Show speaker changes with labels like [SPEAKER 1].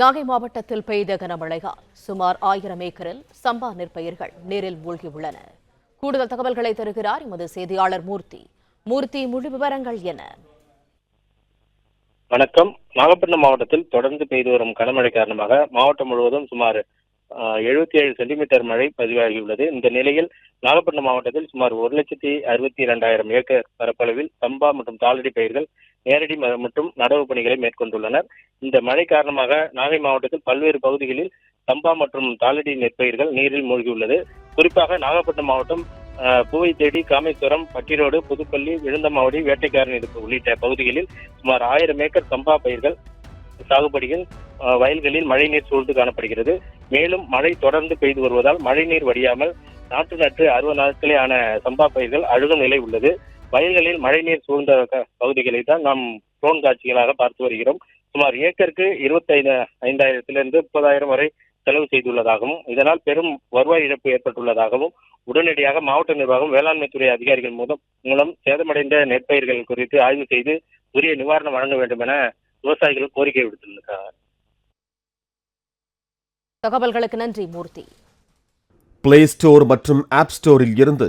[SPEAKER 1] நாகை மாவட்டத்தில் பெய்த கனமழையால் சுமார் ஆயிரம் ஏக்கரில் சம்பா நெற்பயிர்கள் நீரில் மூழ்கியுள்ளன. கூடுதல் தகவல்களை தருகிறார் எமது செய்தியாளர் மூர்த்தி. மூர்த்தி முழு விவரங்கள் என்ன
[SPEAKER 2] வணக்கம். நாகப்பட்டினம் மாவட்டத்தில் தொடர்ந்து பெய்து வரும் கனமழை காரணமாக மாவட்டம் முழுவதும் சுமார் எழுபத்தி ஏழு சென்டிமீட்டர் மழை பதிவாகியுள்ளது. இந்த நிலையில் நாகப்பட்டினம் மாவட்டத்தில் சுமார் ஒரு லட்சத்தி அறுபத்தி இரண்டாயிரம் ஏக்கர் பரப்பளவில் சம்பா மற்றும் தாளடி பயிர்கள் நேரடி மற்றும் நடவு பணிகளை மேற்கொண்டுள்ளனர். இந்த மழை காரணமாக நாகை மாவட்டத்தில் பல்வேறு பகுதிகளில் சம்பா மற்றும் தாளடி நெற்பயிர்கள் நீரில் மூழ்கியுள்ளது. குறிப்பாக நாகப்பட்டினம் மாவட்டம் அஹ், பூவை தேடி காமேஸ்வரம் பட்டிரோடு புதுப்பள்ளி விழுந்தமாவடி வேட்டைக்காரன் இருப்பு உள்ளிட்ட பகுதிகளில் சுமார் ஆயிரம் ஏக்கர் சம்பா பயிர்கள் சாகுபடியில் அஹ், வயல்களில் மழைநீர் சூழ்ந்து காணப்படுகிறது. மேலும் மழை தொடர்ந்து பெய்து வருவதால் மழைநீர் வடியாமல் நாட்டு நட்டு அறுபது நாட்களே ஆன சம்பா பயிர்கள் அழுகும் நிலை உள்ளது. வயல்களில் மழைநீர் சூழ்ந்த பகுதிகளை தான் நாம் ட்ரோன் காட்சிகளாக பார்த்து வருகிறோம். சுமார் ஏக்கருக்கு இருபத்தைந்து ஐந்தாயிரத்திலிருந்து முப்பதாயிரம் வரை செலவு செய்துள்ளதாகவும் இதனால் பெரும் வருவாய் இழப்பு ஏற்பட்டுள்ளதாகவும் உடனடியாக மாவட்ட நிர்வாகம் வேளாண்மை துறை அதிகாரிகள் மூலம் மூலம் சேதமடைந்த நெற்பயிர்கள் குறித்து ஆய்வு செய்து உரிய நிவாரணம் வழங்க வேண்டும் என விவசாயிகள் கோரிக்கை விடுத்துள்ளனர்.
[SPEAKER 1] தகவல்களுக்கு நன்றி மூர்த்தி.
[SPEAKER 3] பிளே ஸ்டோர் மற்றும் ஆப் ஸ்டோரில் இருந்து